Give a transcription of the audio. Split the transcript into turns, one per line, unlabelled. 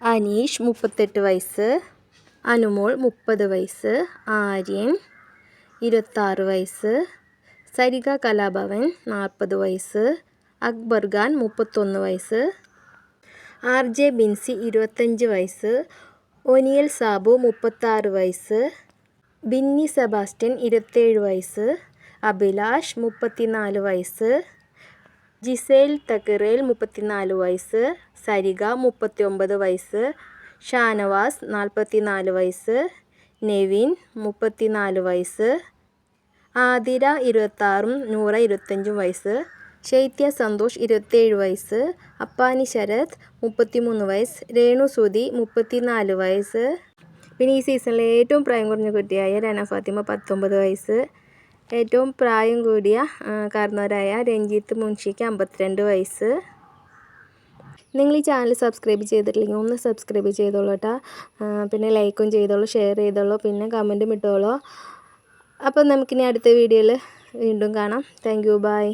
അനീഷ് മുപ്പത്തെട്ട് വയസ്സ് അനുമോൾ മുപ്പത് വയസ്സ് ആര്യൻ ഇരുപത്താറ് വയസ്സ് സരിക കലാഭവൻ നാൽപ്പത് വയസ്സ് അക്ബർ ഖാൻ മുപ്പത്തൊന്ന് വയസ്സ് ആർ ജെ ബിൻസി ഇരുപത്തഞ്ച് വയസ്സ് ഒനിയൽ സാബു മുപ്പത്താറ് വയസ്സ് ബിന്നി സെബാസ്റ്റ്യൻ ഇരുപത്തേഴ് വയസ്സ് അഭിലാഷ് മുപ്പത്തിനാല് വയസ്സ് ജിസേൽ തക്കറേൽ മുപ്പത്തിനാല് വയസ്സ് സരിക മുപ്പത്തി ഒമ്പത് വയസ്സ് ഷാനവാസ് നാൽപ്പത്തിനാല് വയസ്സ് നെവിൻ മുപ്പത്തിനാല് വയസ്സ് ആതിര ഇരുപത്താറും നൂറ ഇരുപത്തഞ്ചും വയസ്സ് ശൈത്യ സന്തോഷ് ഇരുപത്തേഴ് വയസ്സ് അപ്പാനി ശരത് മുപ്പത്തിമൂന്ന് വയസ്സ് രേണു സുധി മുപ്പത്തിനാല് വയസ്സ്. പിന്നെ ഈ സീസണിലെ ഏറ്റവും പ്രായം കുറഞ്ഞ കുട്ടിയായ രന ഫാത്തിമ പത്തൊമ്പത് വയസ്സ്. ഏറ്റവും പ്രായം കൂടിയ കാരണവരായ രഞ്ജിത്ത് മുൻഷിക്ക് അമ്പത്തിരണ്ട് വയസ്സ്. നിങ്ങൾ ഈ ചാനൽ സബ്സ്ക്രൈബ് ചെയ്തിട്ടില്ലെങ്കിൽ ഒന്ന് സബ്സ്ക്രൈബ് ചെയ്തോളൂ കേട്ടോ. പിന്നെ ലൈക്കും ചെയ്തോളൂ ഷെയർ ചെയ്തോളൂ പിന്നെ കമന്റും ഇട്ടോളൂ. അപ്പോൾ നമുക്കിനി അടുത്ത വീഡിയോയിൽ വീണ്ടും കാണാം. Thank you bye.